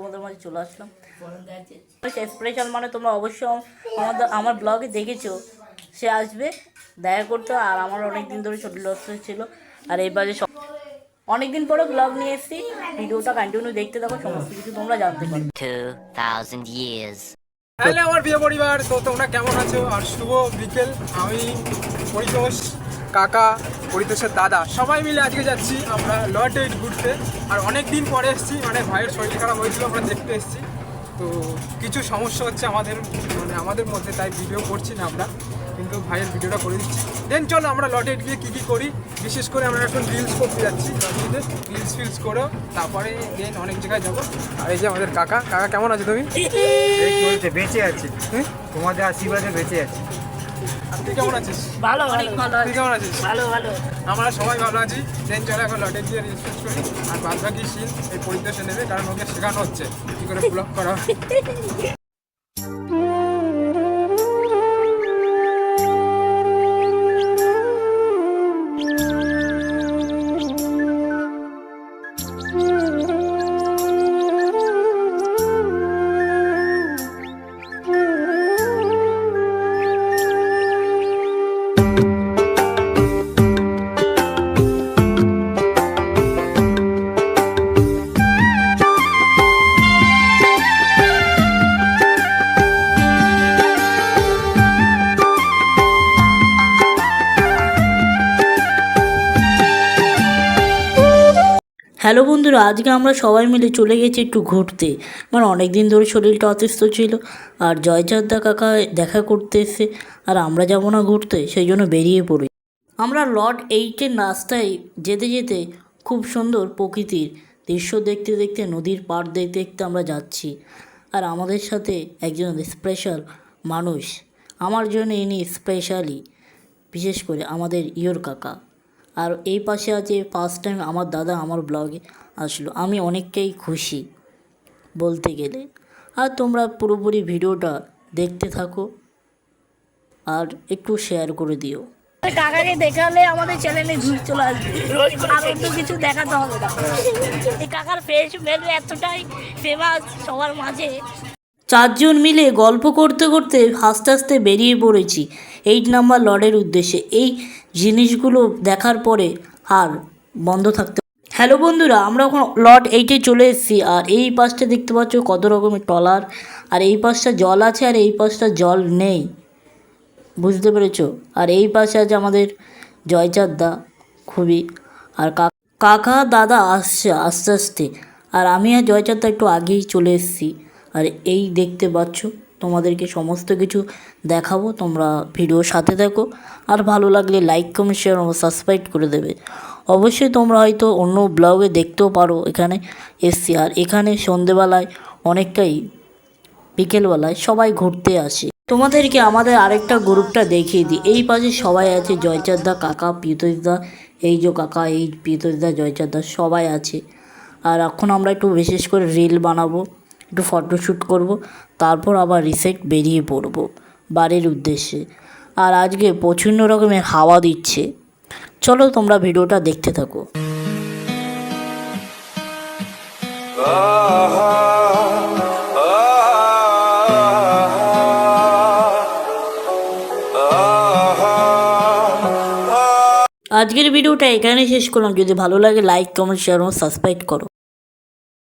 তোমাদের মাঝে চলে আসলাম। স্পেশাল মানে তোমরা অবশ্যই আমাদের আমার ব্লগে দেখেছ সে আসবে দেখা করতো। আর আমার অনেক দিন ধরে ছোটো লক্ষ্য ছিল আর এবারে সব অনেকদিন পরে ব্লগ নিয়ে এসেছি। ভিডিওটা কন্টিনিউ দেখতে থাকো সমস্ত কিছু তোমরা জানতে পারো 2,000 years. হ্যালো আমার প্রিয় পরিবার তো তোমরা কেমন আছো? আর শুভ বিকেল। আমি পরিতোষ। কাকা পরিতোষের দাদা সবাই মিলে আজকে যাচ্ছি আমরা লট এইট ঘুরতে। আর অনেক দিন পরে এসেছি মানে ভাইয়ের শরীর খারাপ হয়েছিল আমরা দেখতে এসেছি। তো কিছু সমস্যা হচ্ছে আমাদের মানে আমাদের মধ্যে তাই ভিডিও করছি না আমরা। কিন্তু ভাইয়ের ভিডিওটা করে দিচ্ছি। দেন চলো আমরা লট এইট গিয়ে কী কী করি বিশেষ করে আমরা এখন রিলস করতে যাচ্ছি রিলস ফিলস করেও তারপরে দেন অনেক জায়গায় যাব। আর এই যে আমাদের কাকা কাকা কেমন আছো তুমি? বেঁচে আছি। হুম? তোমাদের আশীর্বাদে বেঁচে আছি। তুই কেমন আছিস? ভালো অনেক ভালো তুই কেমন আছিস? ভালো ভালো। আমরা সবাই ভালো আছি। ট্রেন চলে এখন লটে গিয়ে রেজিস্টার করি। আর বাদ বাকি সিন এই পরিদর্শন নেবে কারণ ওকে শেখানো হচ্ছে। কী করে ব্লক করা হ্যালো বন্ধুরা, আজকে আমরা সবাই মিলে চলে গেছি একটু ঘুরতে। মানে অনেক দিন ধরে শরীরটা অসুস্থ ছিল, আর জয়চাঁদদা কাকা দেখা করতে এসে আর আমরা যাব না ঘুরতে, সেই জন্য বেরিয়ে পড়ি। আমরা লর্ড এইটের রাস্তায় যেতে যেতে খুব সুন্দর প্রকৃতির দৃশ্য দেখতে দেখতে, নদীর পাড় দেখতে দেখতে আমরা যাচ্ছি। আর আমাদের সাথে একজন স্পেশাল মানুষ, আমার জন্য ইনি স্পেশালি বিশেষ করে আমাদের ইয়োর কাকা। আর এই পাশে আছে ফার্স্ট টাইম আমার দাদা আমার ব্লগে আসলো। আমি অনেকটাই খুশি বলতে গেলে। আর তোমরা পুরোপুরি ভিডিওটা দেখতে থাকো আর একটু শেয়ার করে দিও। কাকাকে দেখালে আমাদের চ্যানেলে ভিউ চলে আসবে। আর অন্য কিছু দেখাতে হবে এই কাকার ফেস ভ্যালু এতটাই ফেমাস সবার মাঝে। চারজন মিলে গল্প করতে করতে হাসতে হাসতে বেরিয়ে পড়েছি। এইট নাম্বার লর্ডের উদ্দেশ্যে। এই জিনিসগুলো দেখার পরে আর বন্ধ থাকতে হ্যালো বন্ধুরা, আমরা এখন লর্ড এইটে চলে এসেছি। আর এই পাশটা দেখতে পাচ্ছ কত রকমের টলার আর এই পাশটা জল আছে আর এই পাশটা জল নেই। বুঝতে পেরেছ? আর এই পাশে আছে আমাদের জয়চাঁদদা খুবই। আর কাকা, দাদা আসছে আস্তে আস্তে। আর আমি আর জয়চাঁদদা একটু আগেই চলে এসেছি। আর এই দেখতে পাচ্ছ, তোমাদেরকে সমস্ত কিছু দেখাবো, তোমরা ভিডিও সাথে দেখো আর ভালো লাগলে লাইক কমেন্ট শেয়ার ও সাবস্ক্রাইব করে দেবে। অবশ্যই তোমরা হয়তো অন্য ব্লগে দেখতেও পারো এখানে এসছি। আর এখানে সন্ধেবেলায় অনেকটাই বিকেলবেলায় সবাই ঘুরতে আসে। তোমাদেরকে আমাদের আরেকটা গ্রুপটা দেখিয়ে দিই। এই পাশে সবাই আছে জয়চাঁদদা কাকা পিতোষদা এই যে কাকা, এই পিতোষদা জয়চাঁদদা সবাই আছে। আর এখন আমরা একটু বিশেষ করে রিল বানাবো। একটু ফটোশ্যুট করব, তারপর আবার রিসেট বেরিয়ে পড়ব বাড়ির উদ্দেশ্যে। আর আজকে প্রচণ্ড রকমের হাওয়া দিচ্ছে। চলো তোমরা ভিডিওটা দেখতে থাকো। আজকের ভিডিওটা এখানে শেষ করলাম। যদি ভালো লাগে লাইক কমেন্ট শেয়ার ও সাবস্ক্রাইব করো।